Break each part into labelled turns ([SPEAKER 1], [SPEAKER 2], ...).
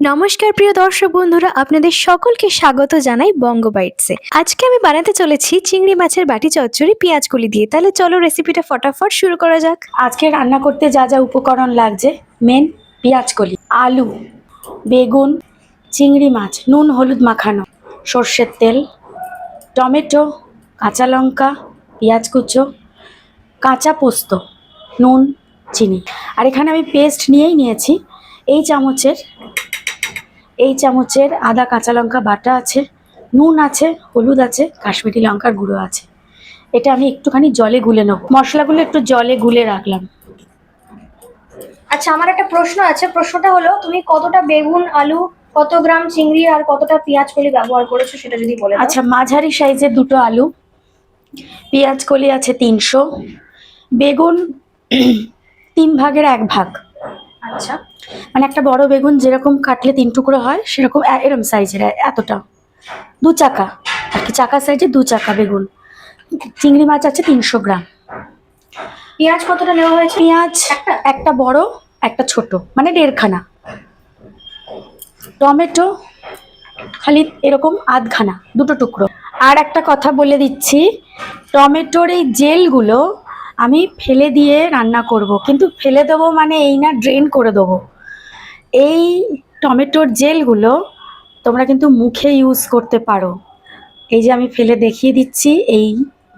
[SPEAKER 1] নমস্কার প্রিয় দর্শক বন্ধুরা, আপনাদের সকলকে স্বাগত জানাই বঙ্গ বাইটসে। আজকে আমি বানাতে চলেছি চিংড়ি মাছের বাটি চচ্চড়ি পেঁয়াজ কলি দিয়ে। তাহলে চলো রেসিপিটা ফটাফট শুরু করা যাক।
[SPEAKER 2] আজকে রান্না করতে যা যা উপকরণ লাগছে মেন পেঁয়াজ কলি, আলু, বেগুন, চিংড়ি মাছ, নুন, হলুদ মাখানো, সর্ষের তেল, টমেটো, কাঁচা লঙ্কা, পেঁয়াজ কুচো, কাঁচা পোস্ত, নুন, চিনি। আর এখানে আমি পেস্ট নিয়েই নিয়েছি, এই চামচের এই চামচের আদা কাঁচা লঙ্কা বাটা আছে নুন আছে হলুদ আছে কাশ্মীরি লঙ্কার গুঁড়ো আছে। এটা আমি একটুখানি জলে গুলে নেব। মশলাগুলো একটু জলে গুলে রাখলাম।
[SPEAKER 3] আচ্ছা আমার একটা প্রশ্ন আছে। প্রশ্নটা হলো তুমি কতটা বেগুন আলু কত গ্রাম চিংড়ি আর কতটা পেঁয়াজ কলি ব্যবহার করেছ সেটা যদি বলে
[SPEAKER 2] আচ্ছা মাঝারি সাইজের দুটো আলু পেঁয়াজ কলি আছে তিনশো বেগুন তিন ভাগের এক ভাগ।
[SPEAKER 3] আচ্ছা।
[SPEAKER 2] মানে একটা বড় বেগুন যেরকম কাটলে তিন টুকরো হয় সেরকম এরম সাইজের এতটা। দু চাকা। আর কি চাকা সাইজের দু চাকা বেগুন। চিংড়ি মাছ আছে তিনশো গ্রাম।
[SPEAKER 3] পেঁয়াজ কতটা নেওয়া হয়েছে?
[SPEAKER 2] পেঁয়াজ একটা বড় একটা ছোট। মানে দেড়খানা। টমেটো খালি এরকম আধখানা দুটো টুকরো। আর একটা কথা বলে দিচ্ছি। টমেটোর এই জেলগুলো আমি ফেলে দিয়ে রান্না করব কিন্তু ফেলে দেবো মানে এই না ড্রেন করে দেবো। এই টমেটোর জেলগুলো তোমরা কিন্তু মুখে ইউজ করতে পারো। এই যে আমি ফেলে দেখিয়ে দিচ্ছি এই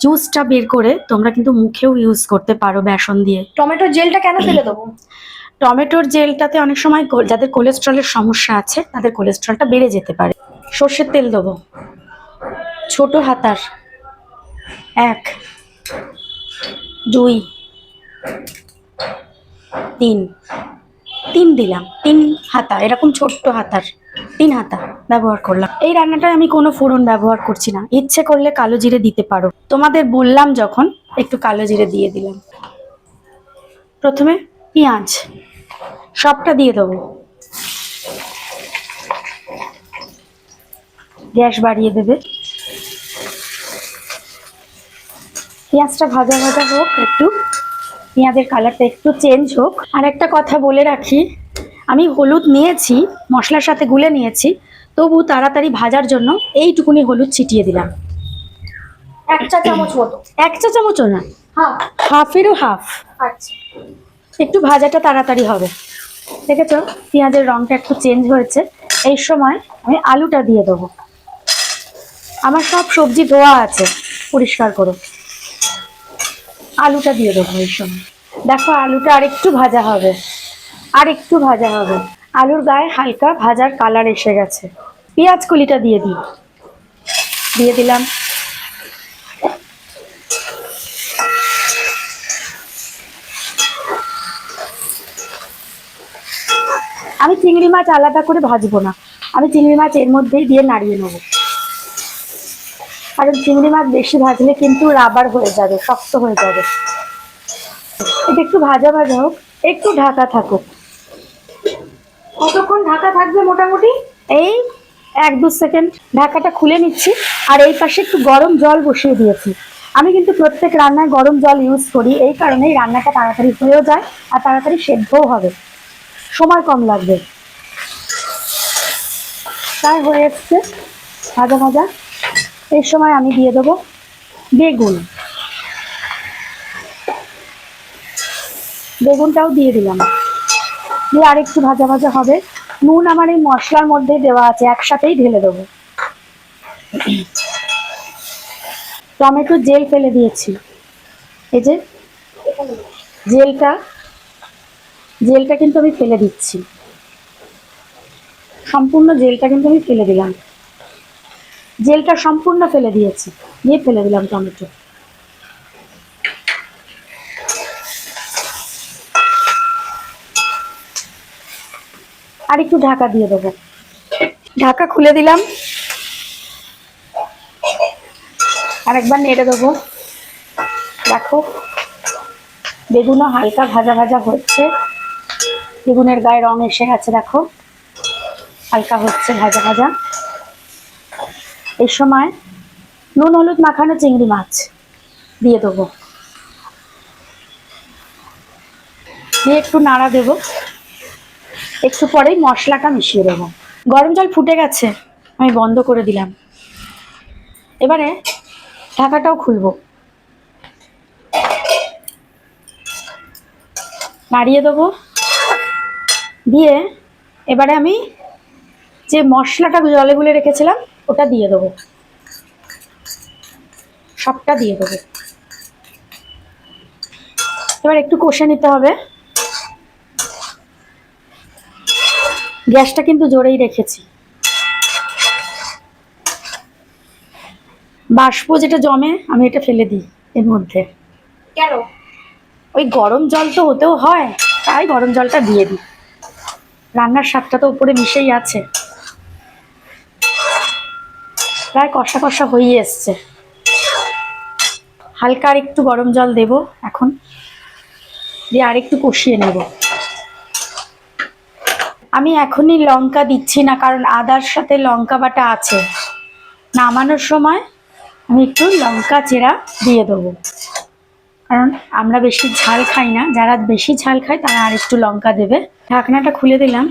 [SPEAKER 2] জুসটা বের করে তোমরা কিন্তু মুখেও ইউজ করতে পারো বেসন দিয়ে।
[SPEAKER 3] টমেটোর জেলটা কেন ফেলে দেবো?
[SPEAKER 2] টমেটোর জেলটাতে অনেক সময় যাদের কোলেস্ট্রলের সমস্যা আছে তাদের কোলেস্ট্রলটা বেড়ে যেতে পারে। সর্ষের তেল দেবো। ছোট হাতার এক। দুই। তিন। তিন দিলাম। তিন হাতা। এরকম ছোট্ট হাতার। তিন হাতা ব্যবহার করলাম। এই রান্নাটায় আমি কোনো ফোড়ন ব্যবহার করছি না। ইচ্ছে করলে কালো জিরে দিতে পারো। তোমাদের বললাম যখন একটু কালো জিরে দিয়ে দিলাম। প্রথমে পেঁয়াজ। সবটা দিয়ে দেবো। গ্যাস বাড়িয়ে দেবে। পেঁয়াজটা ভাজা ভাজা হোক একটু পেঁয়াজের কালারটা একটু চেঞ্জ হোক। আর একটা কথা বলে রাখি আমি হলুদ নিয়েছি মশলার সাথে গুলে নিয়েছি তবু তাড়াতাড়ি ভাজার জন্য এইটুকুনি হলুদ ছিটিয়ে দিলাম।
[SPEAKER 3] এক চা চামচ মতো।
[SPEAKER 2] এক চা চামচও না?
[SPEAKER 3] হ্যাঁ
[SPEAKER 2] হাফেরও হাফ।
[SPEAKER 3] আচ্ছা।
[SPEAKER 2] একটু ভাজাটা তাড়াতাড়ি হবে। দেখেছ? পেঁয়াজের রংটা একটু চেঞ্জ হয়েছে। এই সময় আমি আলুটা দিয়ে দেবো। আমার সব সবজি ধোয়া আছে পরিষ্কার করে। আলুটা দিয়ে দেবো এই সময়। দেখো, আলুটা আর একটু ভাজা হবে। আর একটু ভাজা হবে। আলুর গায়ে হালকা ভাজার কালার এসে গেছে। পেঁয়াজ কলিটা দিয়ে দিই। দিয়ে দিলাম। আমি চিংড়ি মাছ আলাদা করে ভাজবো না। আমি চিংড়ি মাছ এর মধ্যেই দিয়ে নাড়িয়ে নেব। কারণ চিংড়ি মাছ বেশি ভাজলে কিন্তু রাবার হয়ে যাবে শক্ত হয়ে যাবে। এটা একটু ভাজা ভাজা হোক একটু ঢাকা থাকুক।
[SPEAKER 3] কতক্ষণ ঢাকা থাকবে মোটামুটি?
[SPEAKER 2] এই এক দু সেকেন্ড ঢাকাটা খুলে নিচ্ছি আর এই পাশে একটু গরম জল বসিয়ে দিয়েছি। আমি কিন্তু প্রত্যেক রান্নায় গরম জল ইউজ করি এই কারণেই রান্নাটা তাড়াতাড়ি হয়েও যায় আর তাড়াতাড়ি সেদ্ধও হবে। সময় কম লাগবে। প্রায় হয়ে এসছে ভাজা ভাজা। এই সময় আমি দিয়ে দেবো বেগুন। বেগুনটাও দিয়ে দিলাম। দিয়ে আরেকটু ভাজা ভাজা হবে। নুন আমার এই মশলার মধ্যে দেওয়া আছে, একসাথেই ঢেলে দেবো। টমেটো জেল ফেলে দিয়েছি। এই যে, জেলটা জেলটা কিন্তু আমি ফেলে দিচ্ছি। সম্পূর্ণ জেলটা কিন্তু আমি ফেলে দিলাম। জেলটা সম্পূর্ণ ফেলে দিয়েছি। দিয়ে ফেলে দিলাম টমেটো। আর একটু ঢাকা দিয়ে দেবো। ঢাকা খুলে দিলাম। আর একবার নেড়ে দেবো। দেখো, বেগুনও হালকা ভাজা ভাজা হচ্ছে। বেগুনের গায়ে রং এসে গেছে, দেখো। হালকা হচ্ছে, ভাজা ভাজা। এই সময় নুন, হলুদ, মাখানো চিংড়ি মাছ দিয়ে দেবো। দিয়ে একটু নাড়া দেবো। একটু পরেই মশলাটা মিশিয়ে দেবো। গরম জল ফুটে গেছে, আমি বন্ধ করে দিলাম। এবারে ঢাকাটাও খুলবো। নাড়িয়ে দেবো। দিয়ে এবারে আমি যে মশলাটা জলে গুলে রেখেছিলাম ওটা দিয়ে দেবো। সবটা দিয়ে দেবো। এবার একটু কষে নিতে হবে। গ্যাসটা কিন্তু জোরেই রেখেছি। বাষ্প যেটা জমে আমি এটা ফেলে দিই এর মধ্যে।
[SPEAKER 3] কেন?
[SPEAKER 2] ওই গরম জল তো হতেও হয় তাই গরম জলটা দিয়ে দিই। রান্নার স্বাদটা তো উপরে মিশেই আছে। প্রায় কষা কষা হয়ে এসছে। হালকা আর একটু গরম জল দেব এখন। দিয়ে আর একটু কষিয়ে নেব। আমি এখনই লঙ্কা দিচ্ছি না, কারণ আদার সাথে লঙ্কা বাটা আছে। নামানোর সময় আমি একটু লঙ্কা চেরা দিয়ে দেবো। কারণ আমরা বেশি ঝাল খাই না, যারা বেশি ঝাল খায় তারা আর একটু লঙ্কা দেবে। ঢাকনাটা খুলে দিলাম।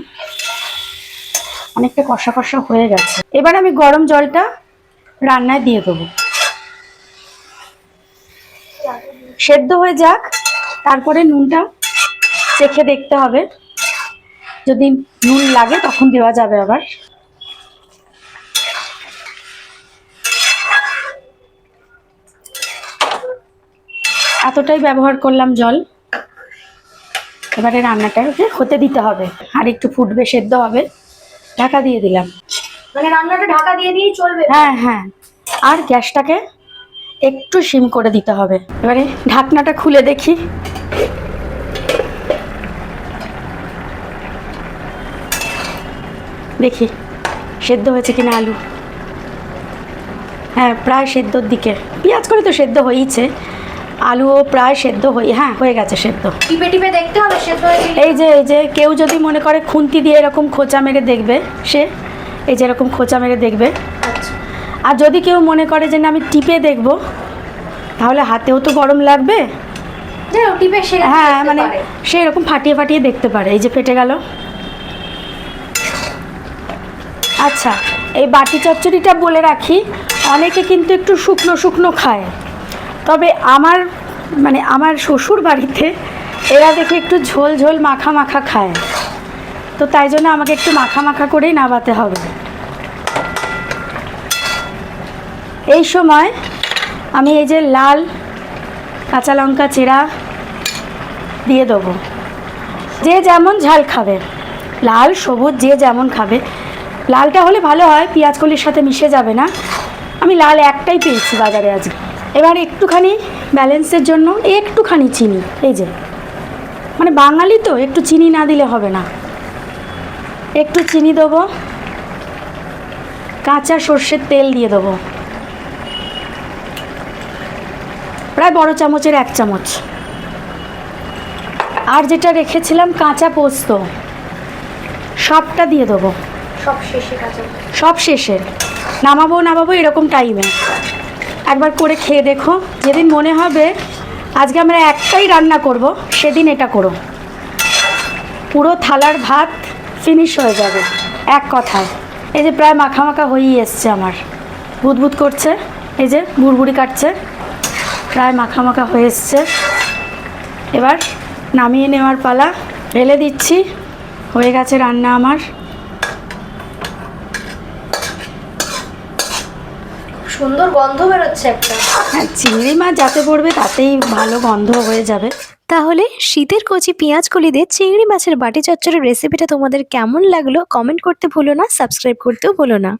[SPEAKER 2] অনেকটা কষা কষা হয়ে গেছে। এবার আমি গরম জলটা রান্নায় দিয়ে দেবো। সেদ্ধ হয়ে যাক, তারপরে নুনটা চেখে দেখতে হবে। যদি নুন লাগে তখন দেওয়া যাবে আবার। এতটাই ব্যবহার করলাম জল। এবারে রান্নাটা হতে দিতে হবে। আর একটু ফুটবে, সেদ্ধ হবে। ঢাকা দিয়ে দিলাম।
[SPEAKER 3] মানে রান্নাটা ঢাকা দিয়ে দিয়েই চলবে।
[SPEAKER 2] হ্যাঁ হ্যাঁ। আর গ্যাসটাকে একটু সিম করে দিতে হবে। এবারে ঢাকনাটা খুলে দেখি। দেখি সেদ্ধ হয়েছে কিনা আলু? হ্যাঁ প্রায় সেদ্ধর দিকে। পেঁয়াজ করে তো সেদ্ধ হয়েইছে। আলুও প্রায় সেদ্ধ হয়ে হ্যাঁ হয়ে গেছে সেদ্ধ।
[SPEAKER 3] টিপে টিপে দেখতে হবে সেদ্ধ
[SPEAKER 2] এই যে এই যে কেউ যদি মনে করে খুন্তি দিয়ে এরকম খোঁচা মেরে দেখবে সে এই যে এরকম খোঁচা মেরে দেখবে।
[SPEAKER 3] আচ্ছা।
[SPEAKER 2] আর যদি কেউ মনে করে যে না আমি টিপে দেখব তাহলে হাতেও তো গরম লাগবে।
[SPEAKER 3] টিপে সে
[SPEAKER 2] হ্যাঁ মানে। সে এরকম ফাটিয়ে ফাটিয়ে দেখতে পারে। এই যে ফেটে গেল। আচ্ছা এই বাটি চচ্চড়িটা বলে রাখি অনেকে কিন্তু একটু শুকনো শুকনো খায়। তবে আমার মানে আমার শ্বশুর বাড়িতে এরা দেখে একটু ঝোল ঝোল মাখা মাখা খায়। তো তাই জন্য আমাকে একটু মাখা মাখা করেই নামাতে হবে। এই সময় আমি এই যে লাল কাঁচা লঙ্কা চেরা দিয়ে দেবো। যে যেমন ঝাল খাবে, লাল, সবুজ, যে যেমন খাবে। লালটা হলে ভালো হয়, পেঁয়াজ কলির সাথে মিশে যাবে না। আমি লাল একটাই পেয়েছি বাজারে আজকে। এবার একটুখানি ব্যালেন্সের জন্য একটুখানি চিনি, এই যে। মানে বাঙালি তো, একটু চিনি না দিলে হবে না। একটু চিনি দেবো। কাঁচা সর্ষের তেল দিয়ে দেবো। প্রায় বড় চামচের এক চামচ। আর যেটা রেখেছিলাম কাঁচা পোস্ত সবটা দিয়ে দেবো।
[SPEAKER 3] সব শেষে
[SPEAKER 2] সব শেষে। নামাবো নামাবো এরকম টাইমে একবার করে খেয়ে দেখো। যেদিন মনে হবে আজকে আমরা একটাই রান্না করব সেদিন এটা করো। পুরো থালার ভাত ফিনিশ হয়ে যাবে। এক কথায়। এই যে প্রায় মাখা মাখা হয়েই এসছে আমার। বুদবুদ করছে এই যে বুড়বুড়ি কাটছে। প্রায় মাখা মাখা হয়ে এসছে। এবার নামিয়ে নেওয়ার পালা ঢেলে দিচ্ছি। হয়ে গেছে রান্না আমার।
[SPEAKER 3] সুন্দর গন্ধ বেরোচ্ছে একটা।
[SPEAKER 2] হ্যাঁ চিংড়ি মাছ যাতে পড়বে তাতেই ভালো গন্ধ হয়ে যাবে।
[SPEAKER 1] তাহলে শীতের কচি পেঁয়াজ কলি দিয়ে চিংড়ি মাছের বাটি চচ্চড়ের রেসিপিটা তোমাদের কেমন লাগল? কমেন্ট করতে ভুলো না সাবস্ক্রাইব করতেও ভুলো না।